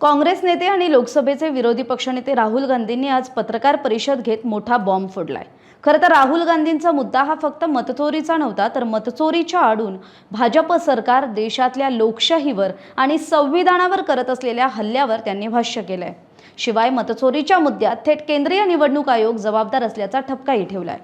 काँग्रेस नेते आणि लोकसभेचे विरोधी पक्षनेते राहुल गांधींनी आज पत्रकार परिषद घेत मोठा बॉम्ब फोडलाय. खरं तर राहुल गांधींचा मुद्दा हा फक्त मतचोरीचा नव्हता तर मतचोरीच्या आडून भाजप सरकार देशातल्या लोकशाहीवर आणि संविधानावर करत असलेल्या हल्ल्यावर त्यांनी भाष्य केलंय. शिवाय मतचोरीच्या मुद्द्यात थेट केंद्रीय निवडणूक आयोग जबाबदार असल्याचा ठपकाही ठेवलाय.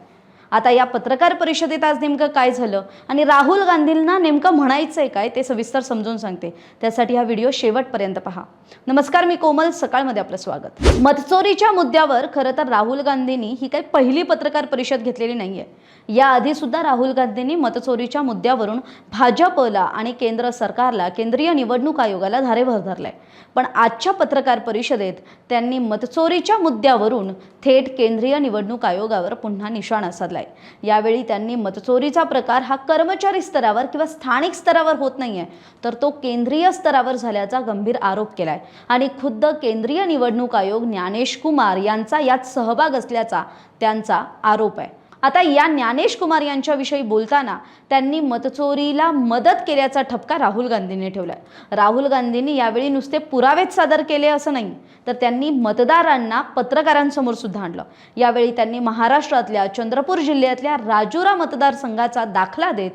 आता या पत्रकार परिषदेत आज नेमकं काय झालं? आणि राहुल गांधींना नेमकं म्हणायचं आहे काय ते सविस्तर समजून सांगते. त्यासाठी हा व्हिडिओ शेवटपर्यंत पहा. नमस्कार मी कोमल. सकाळमध्ये आपलं स्वागत. मतचोरीच्या मुद्द्यावर खरं तर राहुल गांधींनी ही काही पहिली पत्रकार परिषद घेतलेली नाही आहे याआधी सुद्धा राहुल गांधींनी मतचोरीच्या मुद्द्यावरून भाजपला आणि केंद्र सरकारला केंद्रीय निवडणूक आयोगाला धारेवर धरलाय. पण आजच्या पत्रकार परिषदेत त्यांनी मतचोरीच्या मुद्द्यावरून थेट केंद्रीय निवडणूक आयोगावर पुन्हा निशाणा साधलाय. यावेळी त्यांनी मतचोरीचा प्रकार हा कर्मचारी स्तरावर किंवा स्थानिक स्तरावर होत नाहीये तर तो केंद्रीय स्तरावर झाल्याचा गंभीर आरोप केलाय. आणि खुद्द केंद्रीय निवडणूक आयोग ज्ञानेश कुमार यांचा यात सहभाग असल्याचा त्यांचा आरोप आहे. आता या ज्ञानेश कुमार यांच्याविषयी बोलताना त्यांनी मतचोरीला मदत केल्याचा ठपका राहुल गांधींनी ठेवलाय. राहुल गांधींनी यावेळी नुसते पुरावेच सादर केले असं नाही तर त्यांनी मतदारांना पत्रकारांसमोर सुद्धा आणलं. यावेळी त्यांनी महाराष्ट्रातल्या चंद्रपूर जिल्ह्यातल्या राजुरा मतदारसंघाचा दाखला देत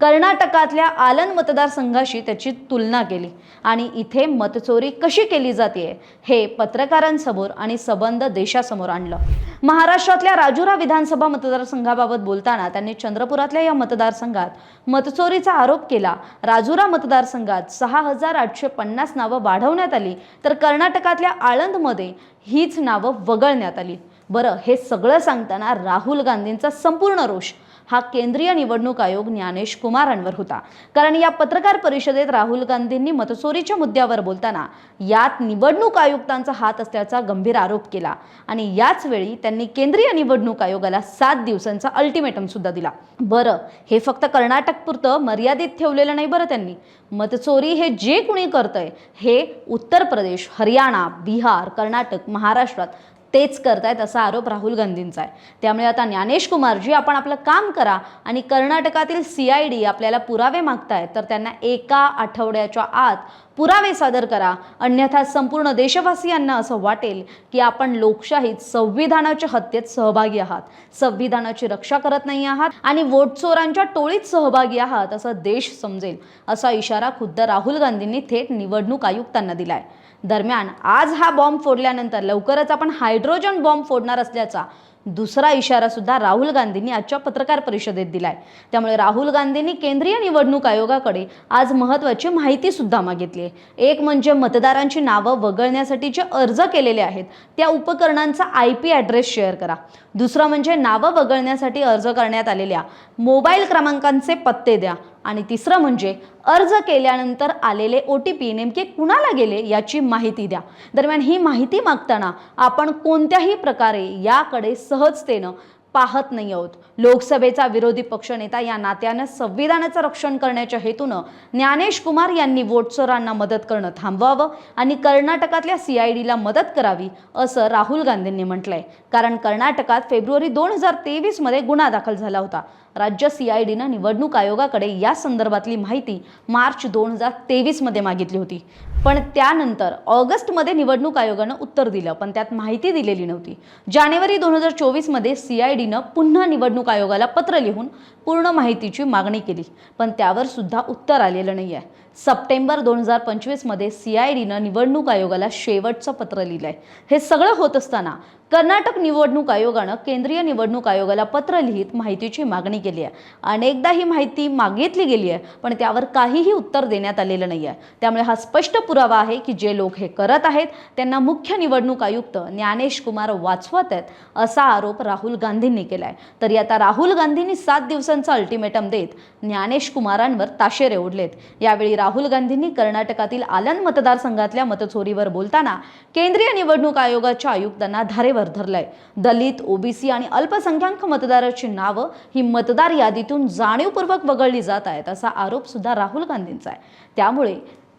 कर्नाटकातल्या आलन मतदारसंघाशी त्याची तुलना केली. आणि इथे मतचोरी कशी केली जाते हे पत्रकारांसमोर आणि सबंध देशासमोर आणलं. महाराष्ट्रातल्या राजुरा विधानसभा मतदारसंघाबाबत बोलताना त्यांनी चंद्रपुरातल्या या मतदारसंघात मतचोरीचा आरोप केला. राजुरा मतदारसंघात सहा हजार आठशे पन्नास नावं वाढवण्यात आली. तर कर्नाटकातल्या आळंदमध्ये हीच नावं वगळण्यात आली. बरं हे सगळं सांगताना राहुल गांधींचा संपूर्ण रोष. हा केंद्रीय निवडणूक आयोग ज्ञानेश कुमारांवर होता. कारण या पत्रकार परिषदेत राहुल गांधींनी मतचोरीच्या मुद्द्यावर बोलताना यात निवडणूक आयुक्तांचा हात असल्याचा गंभीर आरोप केला आणि याच वेळी त्यांनी केंद्रीय निवडणूक आयोगाला सात दिवसांचा अल्टिमेटम सुद्धा दिला. बरं हे फक्त कर्नाटक पुरतं मर्यादित ठेवलेलं नाही बरं त्यांनी. मतचोरी हे जे कुणी करतंय हे उत्तर प्रदेश हरियाणा बिहार कर्नाटक महाराष्ट्रात तेच करतायत असा आरोप राहुल गांधींचा आहे. त्यामुळे आता ज्ञानेश कुमारजी आपण आपलं काम करा आणि कर्नाटकातील सी आय डी आपल्याला पुरावे मागतायत तर त्यांना एका आठवड्याच्या आत पुरावे सादर करा. अन्यथा संपूर्ण देशवासियांना असं वाटेल की आपण लोकशाहीत संविधानाच्या हत्येत सहभागी आहात. संविधानाची रक्षा करत नाही आहात आणि वोटचोरांच्या टोळीत सहभागी आहात असं देश समजेल असा इशारा खुद्द राहुल गांधींनी थेट निवडणूक आयुक्तांना दिलाय. दरम्यान आज हा बॉम्ब फोडल्यानंतर लवकरच आपण हायड्रोजन बॉम्ब फोडणार असल्याचा दुसरा इशारा सुद्धा राहुल गांधींनी आजच्या पत्रकार परिषदेत दिलाय. त्यामुळे राहुल गांधींनी केंद्रीय निवडणूक आयोगाकडे आज महत्त्वाची माहिती सुद्धा मागितली आहे. एक म्हणजे मतदारांची नावं वगळण्यासाठी जे अर्ज केलेले आहेत. त्या उपकरणांचा आय पी ॲड्रेस शेअर करा. दुसरं म्हणजे नावं वगळण्यासाठी अर्ज करण्यात आलेल्या मोबाईल क्रमांकांचे पत्ते द्या. आणि तिसरं म्हणजे अर्ज केल्यानंतर आलेले ओ टी पी नेमके कुणाला गेले याची माहिती द्या. दरम्यान ही माहिती मागताना आपण कोणत्याही प्रकारे याकडे सहजतेनं पाहत नाही आहोत. लोकसभेचा विरोधी पक्षनेता या नात्यानं संविधानाचं रक्षण करण्याच्या हेतूनं ज्ञानेश कुमार यांनी वोटचोरांना मदत करणं थांबवावं आणि कर्नाटकातल्या सी आय मदत करावी असं राहुल गांधींनी म्हटलंय. कारण कर्नाटकात फेब्रुवारी दोन हजार तेवीसमध्ये गुन्हा दाखल झाला होता. राज्य सी आय निवडणूक आयोगाकडे या संदर्भातली माहिती मार्च दोन हजार तेवीसमध्ये मागितली होती. पण त्यानंतर ऑगस्टमध्ये निवडणूक आयोगानं उत्तर दिलं पण त्यात माहिती दिलेली नव्हती. जानेवारी दोन हजार चोवीसमध्ये सी आय डीनं पुन्हा निवडणूक आयोगाला पत्र लिहून पूर्ण माहितीची मागणी केली पण त्यावर सुद्धा उत्तर आलेलं नाही आहे सप्टेंबर दोन हजार पंचवीसमध्ये सी आय डीनं निवडणूक आयोगाला शेवटचं पत्र लिहिलं आहे हे सगळं होत असताना कर्नाटक निवडणूक आयोगानं केंद्रीय निवडणूक आयोगाला पत्र लिहित माहितीची मागणी केली आहे. अनेकदा ही माहिती मागितली गेली आहे पण त्यावर काहीही उत्तर देण्यात आलेलं नाही आहे. त्यामुळे हा स्पष्ट पुरावा आहे की जे लोक हे करत आहेत त्यांना मुख्य निवडणूक आयुक्त ज्ञानेश कुमार वाचवत आहेत असा आरोप राहुल गांधींनी केला आहे तरी आता राहुल गांधींनी सात दिवसांचा अल्टिमेटम देत ज्ञानेश कुमारांवर ताशेरे ओढलेत. यावेळी राहुल गांधींनी कर्नाटकातील आलन मतदारसंघातल्या मतचोरीवर बोलताना केंद्रीय निवडणूक आयोगाच्या आयुक्तांना धारेवर धरलंय. दलित ओबीसी आणि अल्पसंख्याक मतदाराची नावं ही मतदार यादीतून जाणीवपूर्वक वगळली जात आहेत असा आरोप सुद्धा राहुल गांधींचा आहे. त्यामुळे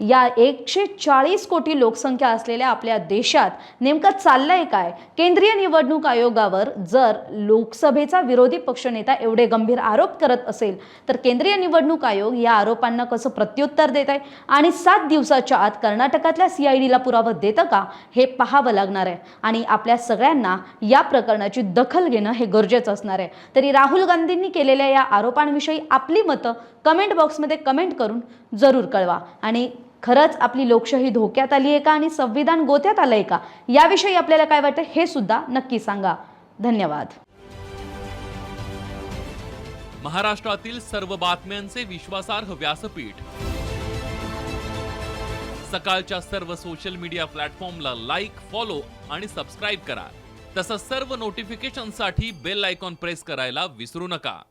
या एकशे चाळीस कोटी लोकसंख्या असलेल्या आपल्या देशात नेमकं चाललंय काय? केंद्रीय निवडणूक आयोगावर जर लोकसभेचा विरोधी पक्षनेता एवढे गंभीर आरोप करत असेल तर केंद्रीय निवडणूक आयोग या आरोपांना कसं प्रत्युत्तर देत आहे आणि सात दिवसाच्या आत कर्नाटकातल्या सीआयडीला पुरावा देतं का? हे पाहावं लागणार आहे. आणि आपल्या सगळ्यांना या प्रकरणाची दखल घेणं हे गरजेचं असणार आहे. तरी राहुल गांधींनी केलेल्या या आरोपांविषयी आपली मतं कमेंट बॉक्समध्ये कमेंट करून जरूर कळवा. आणि खरंच आपली लोकशाही धोक्यात आली आहे का आणि संविधान गोत्यात आलं आहे का? याविषयी आपल्याला काय वाटतं हे सुद्धा नक्की सांगा. धन्यवाद. महाराष्ट्रातील सर्व बातम्यांचे विश्वासार्ह व्यासपीठ. सकाळच्या सर्व सोशल मीडिया प्लॅटफॉर्मला लाईक फॉलो आणि सबस्क्राईब करा. तसंच सर्व नोटिफिकेशनसाठी बेल आयकॉन प्रेस करायला विसरू नका.